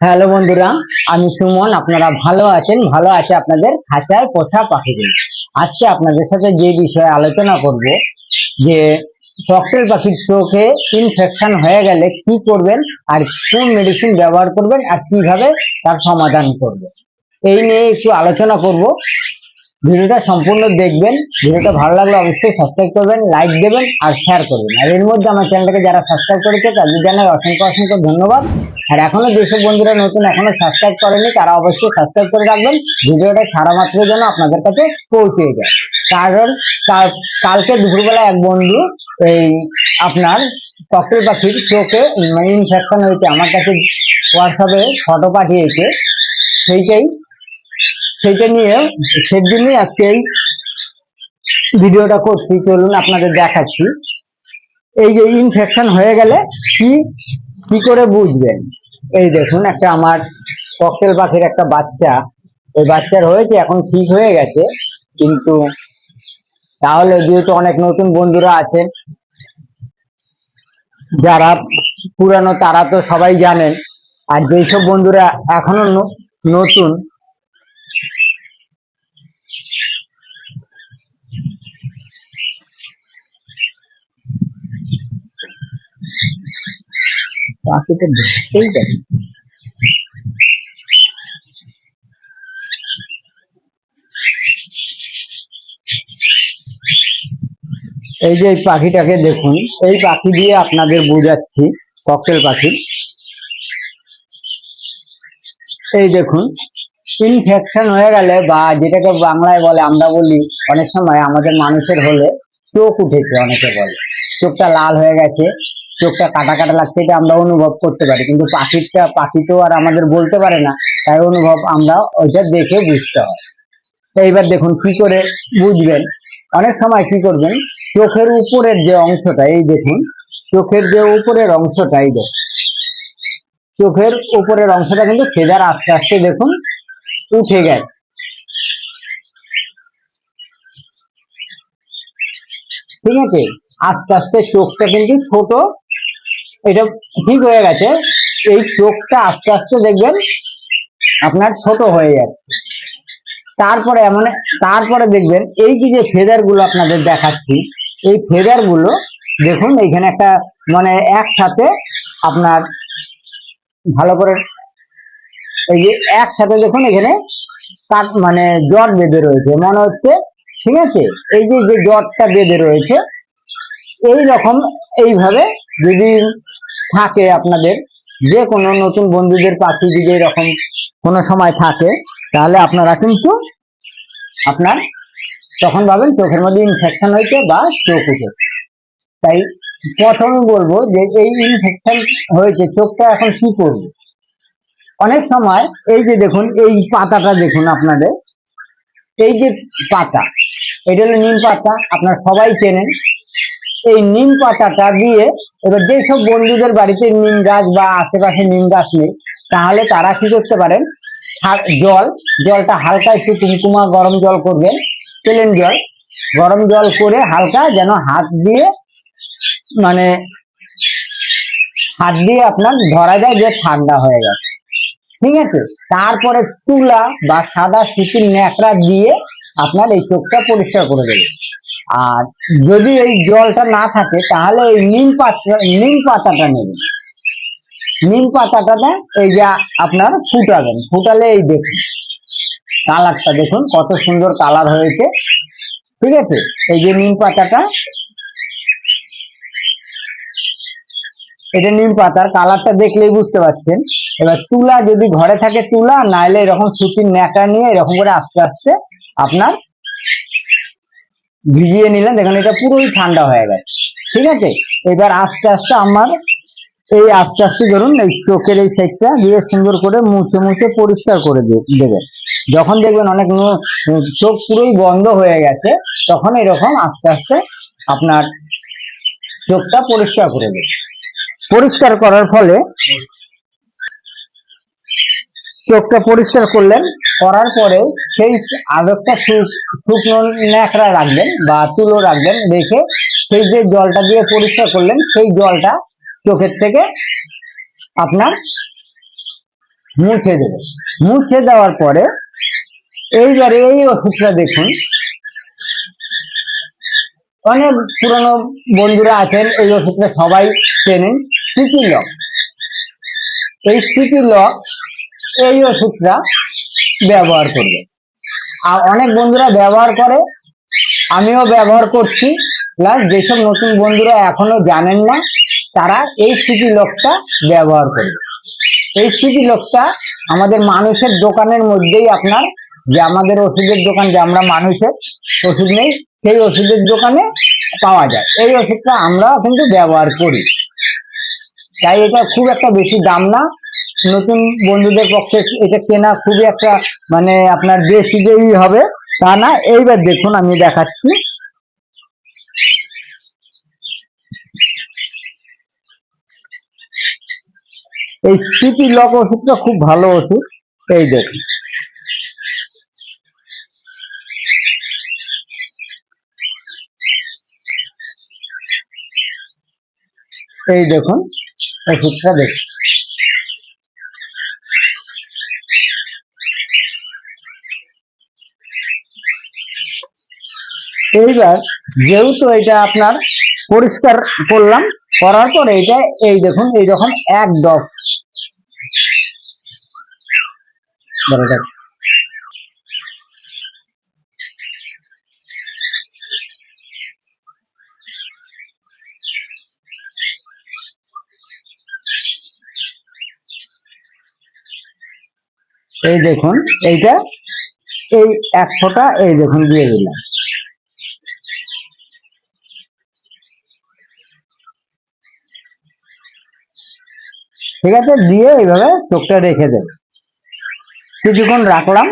Hello বন্ধুরা, আমি সুমন, আপনারা ভালো আছেন? ভালো আছে আপনাদের খাঁচায় পোষা পাখিগুলো। আজকে আপনাদের সাথে যে বিষয়ে আলোচনা করব, যে ককটেল পাখির চোখে ইনফেকশন হয়ে গেলে কি করবেন আর কোন মেডিসিন ব্যবহার করবেন আর কীভাবে তার সমাধান করবেন। এই নিয়ে একটু আলোচনা করব। ভিডিওটা সম্পূর্ণ দেখবেন, ভিডিওটা ভালো লাগলে অবশ্যই সাবস্ক্রাইব করবেন লাইক দেবেন আর শেয়ার করবেন। আর এর মধ্যে আমার চ্যানেলটাকে যারা সাবস্ক্রাইব করেছে, তাদের জানাই অসংখ্য অসংখ্য ধন্যবাদ। আর এখনও যেসব বন্ধুরা নতুন, এখনও সাবস্ক্রাইব করেনি, তারা অবশ্যই সাবস্ক্রাইব করে রাখবেন। ভিডিওটা সারা মাত্র যেন আপনাদের কাছে পৌঁছে যায়। কারণ কাল- কালকে দুপুরবেলা এক বন্ধু, এই আপনার ককটেল পাখির চোখে ইনফেকশন হয়েছে, আমার কাছে হোয়াটসঅ্যাপে ফটো পাঠিয়েছে, সেইটাই সেইটা নিয়ে সেদিনই আজকে এই ভিডিওটা করছি, চলুন আপনাদের দেখাচ্ছি। এই যে ইনফেকশন হয়ে গেলে কি কি করে বুঝবেন? এই দেখুন, একটা আমার ককটেল পাখির একটা বাচ্চা। ওই বাচ্চার হয়েছে, এখন ঠিক হয়ে গেছে, কিন্তু তাহলে যেহেতু অনেক নতুন বন্ধুরা আছে, যারা পুরানো তারা তো সবাই জানেন, আর যেসব বন্ধুরা এখনও নতুন পাখিটা দেখতেই পারি এই যে এই পাখিটাকে দেখুন, এই পাখি দিয়ে আপনাদের বোঝাচ্ছি, ককটেল পাখি। এই দেখুন ইনফেকশন হয়ে গেলে বা যেটাকে বাংলায় বলে আমরা বলি, অনেক সময় আমাদের মানুষের হলে চোখ উঠেছে, অনেকে বলে। চোখটা লাল হয়ে গেছে চোখটা কাটা কাটা লাগছে এটা আমরা অনুভব করতে পারি। কিন্তু পাখিটা পাখি তো আর আমাদের বলতে পারে না, তাই অনুভব আমরা ওইটা দেখে বুঝতে হয়। এইবার দেখুন কি করে বুঝবেন। অনেক সময় কি করবেন, চোখের উপরের যে অংশটা, এই দেখুন, চোখের যে উপরের অংশটা, এই দেখুন। চোখের উপরের অংশটা কিন্তু ফেদার আস্তে আস্তে দেখুন উঠে গেছে। ঠিক আছে? আস্তে আস্তে চোখটা কিন্তু ছোট এটা ঠিক হয়ে গেছে। এই চোখটা আস্তে আস্তে দেখবেন আপনার ছোট হয়ে যাচ্ছে। তারপরে এমন, তারপরে দেখবেন এই যে যে ফেদারগুলো আপনাদের দেখাচ্ছি, এই ফেদারগুলো দেখুন, এখানে একটা মানে একসাথে আপনার ভালো করে এই যে একসাথে দেখুন, এখানে কাট মানে জট বেঁধে রয়েছে। মনে হচ্ছে, ঠিক আছে? এই যে যে জটটা বেঁধে রয়েছে, এই রকম এইভাবে যদি থাকে আপনাদের, যে কোনো নতুন বন্ধুদের পাখি যদি এরকম কোনো সময় থাকে, তাহলে আপনারা কিন্তু আপনার তখন ভাবেন চোখের মধ্যে ইনফেকশন হয়েছে বা চোখ উঠেছে তাই প্রথমে বলব যে এই ইনফেকশন হয়েছে, চোখটা এখন কি করবে? অনেক সময় এই যে দেখুন, এই পাতাটা দেখুন আপনাদের, এই যে পাতা, এটা হলো নিম পাতা, আপনারা সবাই চেনেন। এই নিম পাতাটা দিয়ে এবার যেসব বন্ধুদের বাড়িতে নিম গাছ বা আশেপাশে নিম গাছ নেই, তাহলে তারা কি করতে পারেন? জল, জলটা হালকা একটু কুমকুমা গরম জল করবেন প্লেন জল। গরম জল করে হালকা যেন হাত দিয়ে মানে হাত দিয়ে আপনার ধরা যায় যে ঠান্ডা হয়ে যাচ্ছে ঠিক আছে? তারপরে তুলা বা সাদা সুতির ন্যাকড়া দিয়ে আপনার এই চোখটা পরিষ্কার করে দেবে আর যদি এই জলটা না থাকে, তাহলে এই নিম পাতা, নিম পাতাটা নেবেন। নিম পাতাটা এই যে আপনার ফুটাবেন। ফুটালে এই দেখুন, কালারটা দেখুন, কত সুন্দর কালার হয়েছে। ঠিক আছে? এই যে নিম পাতাটা, এটা নিম পাতার কালারটা দেখলেই বুঝতে পারছেন। এবার তুলা যদি ঘরে থাকে তুলা, নাইলে এরকম সুতির ন্যাকা নিয়ে এরকম করে আস্তে আস্তে আপনার ভিজিয়ে নিলেন দেখুন এটা পুরোই ঠান্ডা হয়ে গেছে। ঠিক আছে? এবার আস্তে আস্তে আমার এই আস্তে আস্তে ধরুন, এই চোখের এই সাইডটা দিয়ে সুন্দর করে মুছে মুছে পরিষ্কার করে দেবেন। যখন দেখবেন অনেক চোখ পুরোই বন্ধ হয়ে গেছে, তখন এরকম আস্তে আস্তে আপনার চোখটা পরিষ্কার করে দেবেন। পরিষ্কার করার ফলে চোখটা পরিষ্কার করলেন, করার পরে সেই আরেকটা শু- শুকনো ন্যাকড়া রাখবেন বা তুলো রাখবেন, রেখে সেই যে জলটা দিয়ে পরিষ্কার করলেন, সেই জলটা চোখের থেকে আপনার মুছে দেবে মুছে দেওয়ার পরে এইবারে এই ওষুধটা দেখুন। অনেক পুরনো বন্ধুরা আছেন, এই ওষুধটা সবাই চেনেন সিটি লক। এই সিটি লক এই ওষুধটা ব্যবহার করবে আর অনেক বন্ধুরা ব্যবহার করে, আমিও ব্যবহার করছি। প্লাস যেসব নতুন বন্ধুরা এখনও জানেন না, তারা এই সিটি লকটা ব্যবহার করবে এই সিটি লকটা আমাদের মানুষের দোকানের মধ্যেই আপনার, যে আমাদের ওষুধের দোকান, যে আমরা মানুষের ওষুধ নেই, সেই ওষুধের দোকানে পাওয়া যায়। এই ওষুধটা আমরা কিন্তু ব্যবহার করি। তাই এটা খুব একটা বেশি দাম না। নতুন বন্ধুদের পক্ষে এটা কেনা খুবই একটা মানে আপনার বেশি যেই হবে তা না। এইবার দেখুন, আমি দেখাচ্ছি। এই সিটি লক ওষুধটা খুব ভালো ওষুধ। এই দেখুন। এই দেখুন, ওষুধটা দেখুন। এইবার যেহেতু এটা আপনার পরিষ্কার করলাম, করার পরে এটা এই দেখুন, এই রকম এক দাঁড়া। এই দেখুন, এইটা এই এক ফোঁটা এই দেখুন দিয়ে দিলাম ঠিক আছে, দিয়ে এইভাবে চোখটা রেখে দেব। কিছুক্ষণ রাখলাম।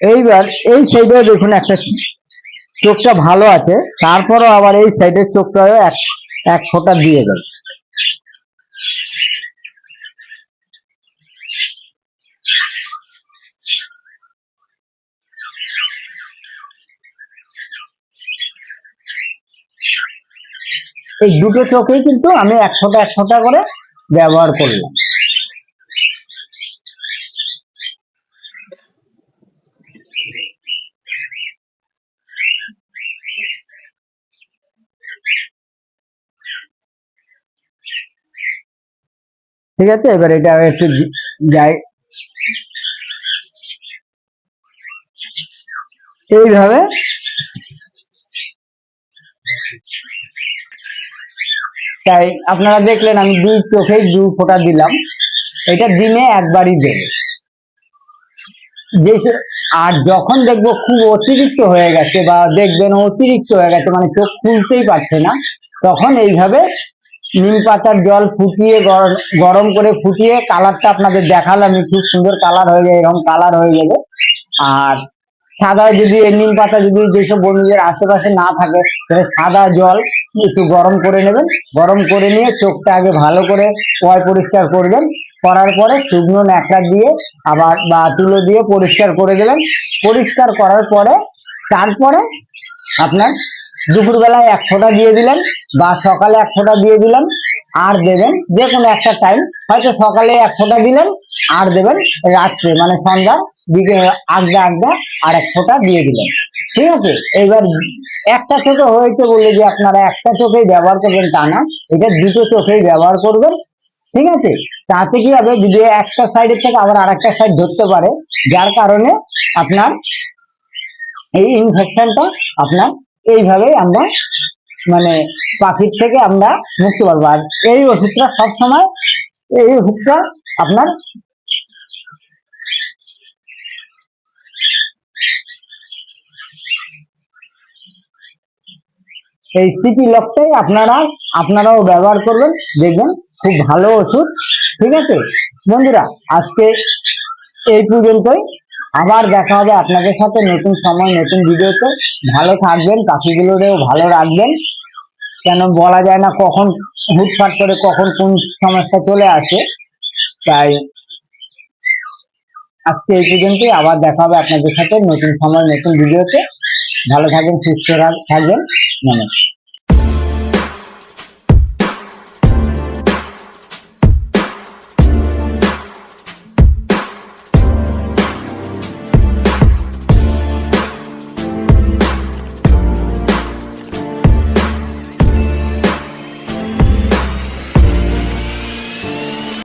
এইবার এই সাইডে দেখুন একটা চোখটা ভালো আছে, তারপরও আবার এই সাইডের চোখটাও এক এক ফোঁটা দিয়ে দেবে। এই দুটো চোখেই কিন্তু আমি একশোটা ফোঁটা এক করে ব্যবহার করলাম ঠিক আছে? এবার এটা একটু যাই। এইভাবে তাই আপনারা দেখলেন আমি দুই চোখেই দু ফোঁটা দিলাম। এটা দিনে একবারই দেবে। আর যখন দেখব খুব অতিরিক্ত হয়ে গেছে বা দেখবেন অতিরিক্ত হয়ে গেছে মানে চোখ খুলতেই পারছে না, তখন এইভাবে নিম পাতার জল ফুটিয়ে গরম গরম করে ফুটিয়ে কালারটা আপনাদের দেখালাম, খুব সুন্দর কালার হয়ে যায় এরকম কালার হয়ে যাবে আর সাদা যদি নিম পাতা যদি যেসব বন্ধুদের আশেপাশে না থাকে, তাহলে সাদা জল একটু গরম করে নেবেন। গরম করে নিয়ে চোখটা আগে ভালো করে কয় পরিষ্কার করবেন করার পরে শুকনো ন্যাকড়া দিয়ে আবার বা তুলো দিয়ে পরিষ্কার করে দেবেন পরিষ্কার করার পরে, তারপরে আপনার দুপুরবেলায় এক ফোঁটা দিয়ে দিলেন বা সকালে এক ফোঁটা দিয়ে দিলেন, আর দেবেন যে কোনো একটা টাইম হয়তো সকালে এক ফোঁটা দিলেন, আর দেবেন রাত্রে মানে সন্ধ্যা দিকে আগদা আগদা আর এক ফোঁটা দিয়ে দিলেন। ঠিক আছে? এইবার একটা চোখে হয়েছে বলে যে আপনারা একটা চোখেই ব্যবহার করবেন তা না, এটা দুটো চোখেই ব্যবহার করবেন। ঠিক আছে? তাতে কি হবে? যদি একটা সাইডের থেকে আবার আরেকটা সাইড ধরতে পারে, যার কারণে আপনার এই ইনফেকশনটা আপনার এইভাবেই আমরা মানে পাখির থেকে আমরা মুক্তি পারব আর এই ওষুধটা সবসময়, এই ওষুধটা আপনার এই সিটি লকটাই আপনারা, আপনারাও ব্যবহার করবেন, দেখবেন খুব ভালো ওষুধ, ঠিক আছে? বন্ধুরা, আজকে এই পর্যন্তই। আবার দেখা হবে আপনাদের সাথে নতুন সময়, নতুন ভিডিওতে। ভালো থাকবেন পাখিগুলোরেও ভালো রাখবেন। কেন বলা যায় না কখন হুটফাট করে কখন কোন সমস্যা চলে আসে। তাই আজকে এই পর্যন্তই, আবার দেখা হবে আপনাদের সাথে নতুন সময়, নতুন ভিডিওতে। ভালো থাকবেন, সুস্থ থাকবেন। নমস্কার।